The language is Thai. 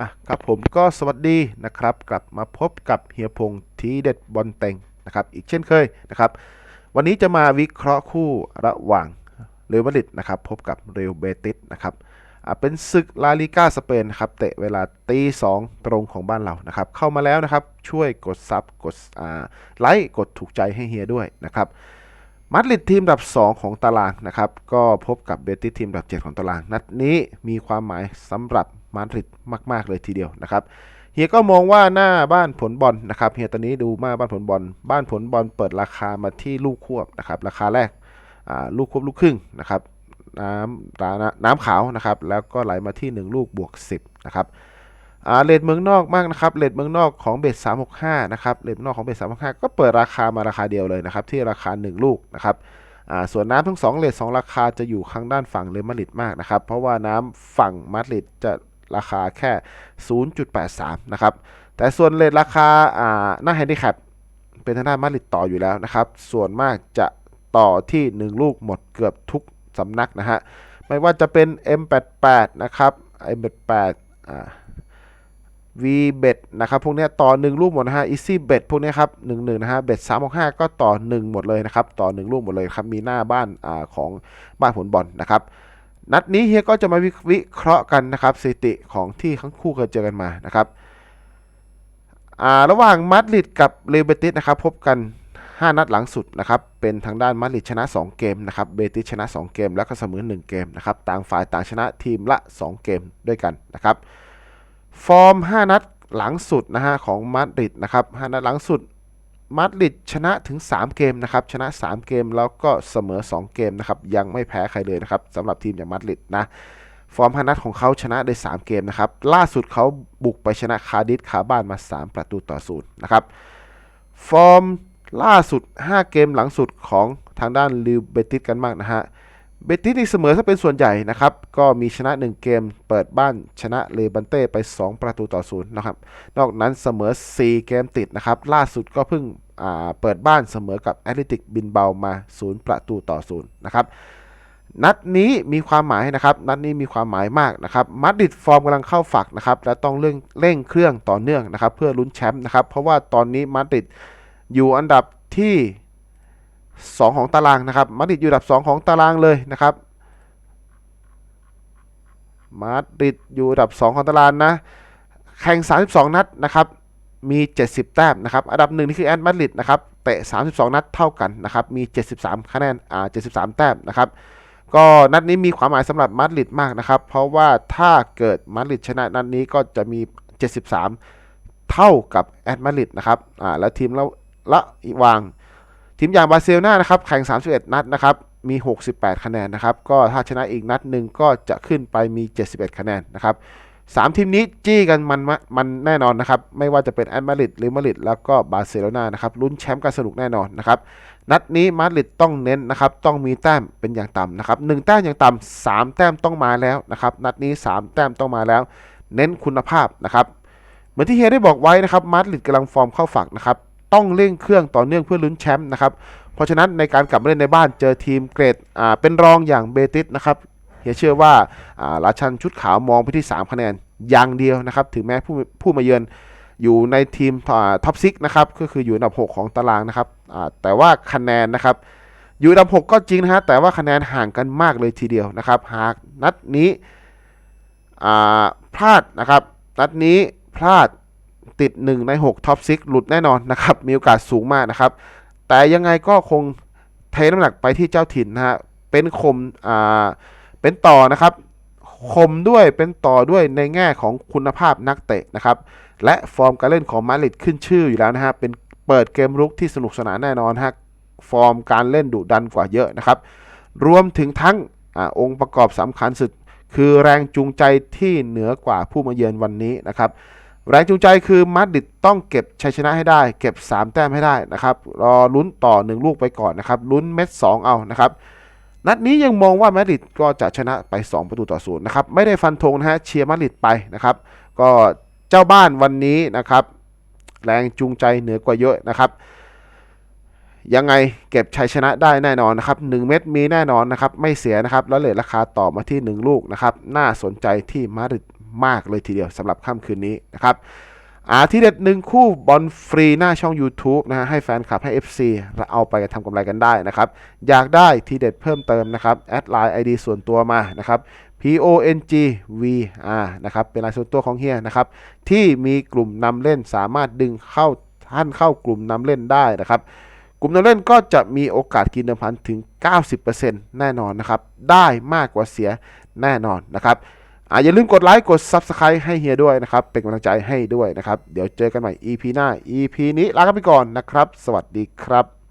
อะครับผมก็สวัสดีนะครับ กลับมาพบกับเฮียพงษ์ทีเด็ดบอลเต็งนะครับอีกเช่นเคยนะครับ วันนี้จะมาวิเคราะห์คู่ระหว่างเรอัลมาดริดนะครับพบกับเรอัลเบติสนะครับอะเป็นศึกลาลิก้าสเปนครับเตะเวลาตีสองตรงของบ้านเรานะครับ เข้ามาแล้วนะครับช่วยกดซับกดอ่าไลค์กดถูกใจให้เฮียด้วยนะครับมาดริดทีมอันดับ 2 ของตารางนะครับ ก็พบกับเบติสทีมอันดับ 7 ของตาราง นัดนี้มีความหมายสำหรับ มาดริดมาก ๆ เลยทีเดียวนะครับเฮียก็มองว่าหน้าบ้านผลบอลนะครับเฮียตอนนี้ดูมาบ้านผลบอล บ้านผลบอลเปิดราคามาที่ลูกควบนะครับราคาแรกลูกควบลูกครึ่งนะครับน้ำร้าน้ำขาวนะครับแล้วก็ไหลมาที่ 1 ลูกบวก 10นะครับเลทเมืองนอกมากนะครับเลทเมืองนอกของเบส365นะครับเลทนอกของเบส365 ก็เปิดราคามาราคาเดียวเลยนะครับที่ราคา 1 ลูกนะครับส่วนน้ำทั้ง2เลท2ราคาจะอยู่ข้างด้านฝั่งเรอัลมาริดมากนะครับเพราะว่าน้ำฝั่งมาดริดจะ ราคาแค่ 0.83 นะครับ แต่ส่วนเลทราคาอ่าหน้าแฮนดิแคปเป็นทางด้านมาริดต่ออยู่แล้วนะครับ ส่วนมากจะต่อที่ 1 ลูกหมดเกือบทุกสำนักนะฮะ ไม่ว่าจะเป็น M88 นะครับ M88 อ่า V bet นะครับ พวกนี้ต่อ 1 ลูกหมดนะฮะ Easy bet พวกนี้ครับ1 1นะฮะ bet 3 6 5ก็ต่อ 1 หมดเลยนะครับ ต่อ 1 ลูกหมดเลยครับ มีหน้าบ้านอ่าของบ้านผลบอลนะครับ นัดนี้เฮียก็จะมาวิวเคราะห์กันนะครับสถิติของที่ทั้งคู่เคยเจอกันมานะครับระหว่างมาดริดกับเรอัลเบติสนะครับพบกัน 5 นัดหลังสุดนะครับเป็นทางด้านมาดริดชนะ 2 เกมนะครับเบติสชนะ 2 เกม แล้วก็เสมอ 1 เกมนะครับต่างฝ่ายต่างชนะทีมละ 2 เกมด้วยกันนะครับฟอร์ม 5 นัดหลังสุดนะฮะของมาดริดนะครับ5นัดหลังสุด มาดริดชนะถึง 3 เกมนะครับชนะ 3 เกมแล้วก็เสมอ 2 เกมนะครับยังไม่แพ้ใครเลยนะครับสำหรับทีมอย่างมาดริดนะฟอร์ม5นัดของเขาชนะได้ 3 เกมนะครับล่าสุดเขาบุกไปชนะคาร์ดิสคาบ้านมา 3 ประตูต่อศูนย์นะครับฟอร์มล่าสุด 5 เกมหลังสุดของทางด้านลิวเบติสกันมากนะฮะเบติสนี่เสมอถ้าเป็นส่วนใหญ่นะครับ ก็มีชนะ 1 เกมเปิดบ้านชนะเลบันเต้ไป 2 ประตูต่อศูนย์นะครับ นอกนั้นเสมอ 4 เกมติดนะครับ ล่าสุดก็เพิ่ง เปิดบ้านเสมอกับแอตเลติกบินเบามา 0 ประตูต่อศูนย์นะครับ นัดนี้มีความหมายนะครับ นัดนี้มีความหมายมากนะครับมาดริดฟอร์มกำลังเข้าฝักนะครับ และต้องเร่งเร่งเครื่องต่อเนื่องนะครับ เพื่อลุ้นแชมป์นะครับ เพราะว่าตอนนี้มาดริดอยู่อันดับที่ 2 ของตารางนะครับ มาดริดอยู่อันดับ 2 ของตารางเลยนะครับมาดริดอยู่อันดับ 2 ของตารางนะ แข่ง 32 นัดนะครับ มี 70 แต้มนะครับ อันดับหนึ่งนี่คือแอตมาดริดนะครับเตะ 32 นัดเท่ากันนะครับมี 73 คะแนนอ่า73 แต้มนะครับก็นัดนี้มีความหมายสำหรับมาดริดมากนะครับ เพราะว่าถ้าเกิดมาดริดชนะนัดนี้ก็จะมี 73 เท่ากับแอตมาดริดนะครับอ่าแล้วทีมละละอีวาง ทีมอย่างบาร์เซโลนานะครับแข่ง 31 นัดนะครับมี 68 คะแนนนะครับ ก็ถ้าชนะอีกนัดหนึ่งก็จะขึ้นไปมี 71 คะแนนนะครับ สามทีมนี้จี้กันมันมันแน่นอนนะครับ ไม่ว่าจะเป็นแอตมาดริดหรือมาดริดแล้วก็บาร์เซโลนานะครับลุ้นแชมป์กันสนุกแน่นอนนะครับ นัดนี้มาดริดต้องเน้นนะครับ ต้องมีแต้มเป็นอย่างต่ำนะครับหนึ่งแต้มอย่างต่ำสามแต้มต้องมาแล้วนะครับ นัดนี้ 3 แต้มต้องมาแล้ว เน้นคุณภาพนะครับเหมือนที่เฮียได้บอกไว้นะครับมาดริดกำลังฟอร์มเข้าฝักนะครับต้องเร่งเครื่องต่อเนื่องเพื่อลุ้นแชมป์นะครับเพราะฉะนั้นในการกลับมาเล่นในบ้านเจอทีมเกรดอ่าเป็นรองอย่างเบติสนะครับ เฮียเชื่อว่าราชันชุดขาวมองไปที่ 3 คะแนนอย่างเดียวนะครับ ถึงแม้ผู้ผู้มาเยือนอยู่ในทีมท็อปซิกนะครับ ก็คืออยู่อันดับ 6 ของตารางนะครับ แต่ว่าคะแนนนะครับ อยู่อันดับ 6 ก็จริงนะฮะ แต่ว่าคะแนนห่างกันมากเลยทีเดียวนะครับ หากนัดนี้พลาดนะครับ นัดนี้พลาดติด 1 ใน 6ท็อปซิกหลุดแน่นอนนะครับ มีโอกาสสูงมากนะครับ แต่ยังไงก็คงเทน้ำหนักไปที่เจ้าถิ่นนะฮะ เป็นคมอ่า เป็นต่อนะครับ คมด้วยเป็นต่อด้วยในแง่ของคุณภาพนักเตะนะครับ และฟอร์มการเล่นของมาริดขึ้นชื่ออยู่แล้วนะฮะเป็นเปิดเกมรุกที่สนุกสนานแน่นอนฮะฟอร์มการเล่นดุดันกว่าเยอะนะครับ รวมถึงทั้งอองค์ประกอบสำคัญสุด คือแรงจูงใจที่เหนือกว่าผู้มาเยือนวันนี้นะครับแรงจูงใจคือมาดริดต้องเก็บชัยชนะให้ได้ เก็บ 3 แต้มให้ได้นะครับ รอลุ้นต่อ 1 ลูกไปก่อนนะครับ ลุ้นเม็ด 2 เอานะครับ นัดนี้ยังมองว่ามาดริดก็จะชนะไป 2 ประตูต่อศูนย์นะครับ ไม่ได้ฟันธงนะฮะเชียร์มาดริดไปนะครับ ก็เจ้าบ้านวันนี้นะครับ แรงจูงใจเหนือกว่าเยอะนะครับ ยังไงเก็บชัยชนะได้แน่นอนนะครับ 1 เม็ดมีแน่นอนนะครับ ไม่เสียนะครับ แล้วเลทราคาต่อมาที่ 1 ลูกนะครับ น่าสนใจที่มาดริดมากเลยทีเดียวสำหรับค่ำคืนนี้นะครับ อาที่เด็ดหนึ่งคู่บอลฟรีหน้าช่อง YouTube นะฮะให้แฟนคลับให้ FC และเอาไปทำกำไรกันได้นะครับ อยากได้ทีเด็ดเพิ่มเติมนะครับ แอดไลน์ ID ส่วนตัวมานะครับ P O N G V R นะครับเป็นรายส่วนตัวของเฮียนะครับ ที่มีกลุ่มนำเล่นสามารถดึงเข้าท่านเข้ากลุ่มนำเล่นได้นะครับ กลุ่มนำเล่นก็จะมีโอกาสกินเดิมพันถึง 90%แน่นอนนะครับ ได้มากกว่าเสียแน่นอนนะครับ อ่าอย่าลืมกดไลค์กด Subscribe ให้เฮียด้วยนะครับ เป็นกำลังใจให้ด้วยนะครับ เดี๋ยวเจอกันใหม่ EP หน้า EP นี้ลากันไปก่อนนะครับ สวัสดีครับ